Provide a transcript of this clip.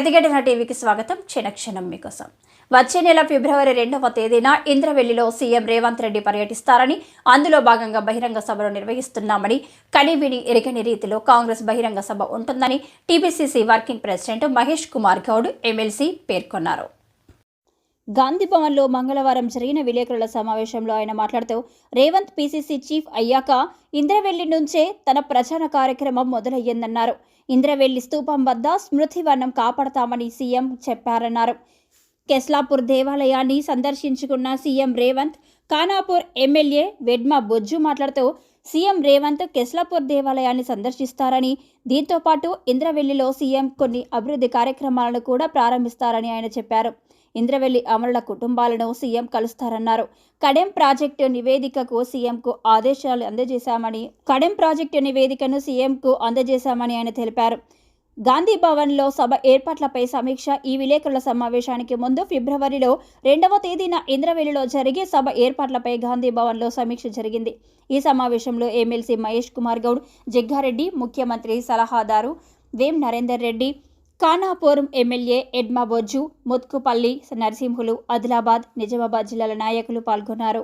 ప్రతిఘటన టీవీకి స్వాగతం. క్షణక్షణం మీకోసం. వచ్చే నెల ఫిబ్రవరి రెండవ తేదీన ఇంద్రవెల్లిలో సీఎం రేవంత్ రెడ్డి పర్యటిస్తారని అందులో భాగంగా బహిరంగ సభలు నిర్వహిస్తున్నామని కనీవిని ఎరగని రీతిలో కాంగ్రెస్ బహిరంగ సభ ఉంటుందని TPCC working president Mahesh Kumar Goud MLC పేర్కొన్నారు. గాంధీ భవన్లో మంగళవారం జరిగిన విలేకరుల సమావేశంలో ఆయన మాట్లాడుతూ రేవంత్ పీసీసీ చీఫ్ అయ్యాక ఇంద్రవెల్లి నుంచే తన ప్రచార కార్యక్రమం మొదలయ్యిందన్నారు. ఇంద్రవెల్లి స్తూపం వద్ద స్మృతివనం కాపాడతామని సీఎం చెప్పారన్నారు. కెస్లాపూర్ దేవాలయాన్ని సందర్శించుకున్న సీఎం రేవంత్ ఖానాపూర్ ఎమ్మెల్యే వెడ్మా బొజ్జు మాట్లాడుతూ సీఎం రేవంత్ కెస్లాపూర్ దేవాలయాన్ని సందర్శిస్తారని దీంతో పాటు ఇంద్రవెల్లిలో సీఎం కొన్ని అభివృద్ధి కార్యక్రమాలను కూడా ప్రారంభిస్తారని ఆయన చెప్పారు. ఇంద్రవెల్లి అమరుల కుటుంబాలను సీఎం కలుస్తారన్నారు. కడెం ప్రాజెక్టు నివేదికకు సీఎంకు ఆదేశాలు అందజేశామని కడెం ప్రాజెక్టు నివేదికను సీఎంకు అందజేశామని ఆయన తెలిపారు. గాంధీ భవన్లో సభ ఏర్పాట్లపై సమీక్ష ఈ విలేకరుల సమావేశానికి ముందు ఫిబ్రవరిలో రెండవ తేదీన ఇంద్రవెల్లిలో జరిగే సభ ఏర్పాట్లపై గాంధీ భవన్లో సమీక్ష జరిగింది. ఈ సమావేశంలో ఎమ్మెల్సీ మహేష్ కుమార్ గౌడ్ జగ్గారెడ్డి ముఖ్యమంత్రి సలహాదారు వేం నరేందర్ రెడ్డి ఖానాపురం ఎమ్మెల్యే ఎడ్మా బొజ్జు ముత్కుపల్లి నరసింహులు ఆదిలాబాద్ నిజామాబాద్ జిల్లాల నాయకులు పాల్గొన్నారు.